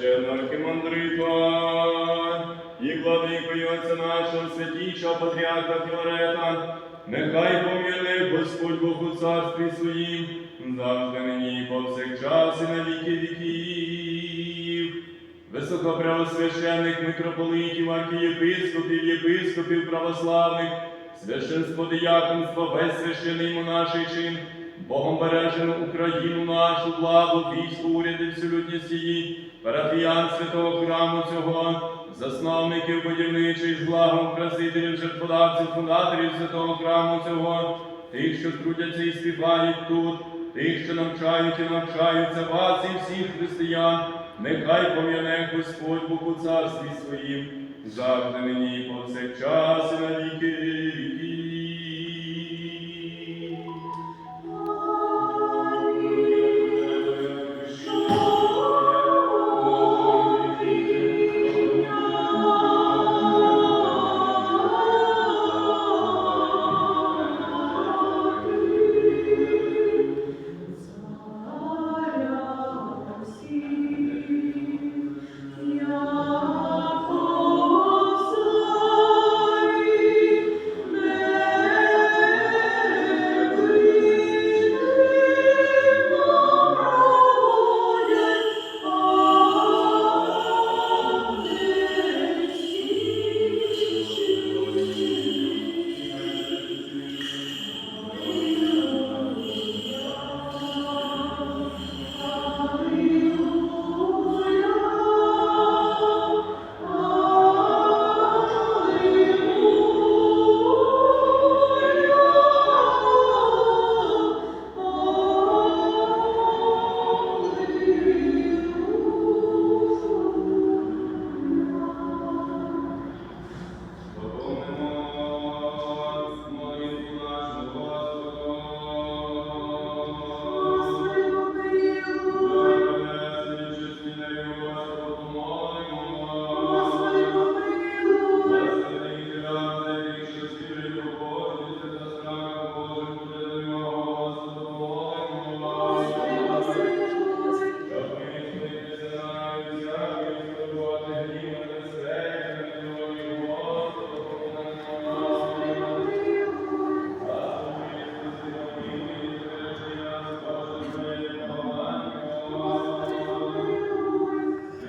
священного архімандрита і владикою Отця нашого святішого патріарха Філарета, нехай пом'яне Господь Бог у царстві своїм, завжди нині і повсякчас і на віки віків. Високопреосвященних митрополитів, архієпископів, єпископів православних, священство дияконство, весь священий монаший чин, Богом бережену Україну нашу, владу, військо, уряди, всю людність її, парафіян святого храму цього, засновників будівничих, благом красителів, жертводавців, фундаторів святого храму цього, тих, що трудяться і співають тут, тих, що навчають і навчаються вас і всіх християн, нехай пом'яне Господь Бог у царстві своїм, завжди нині повсякчас і на віки віків.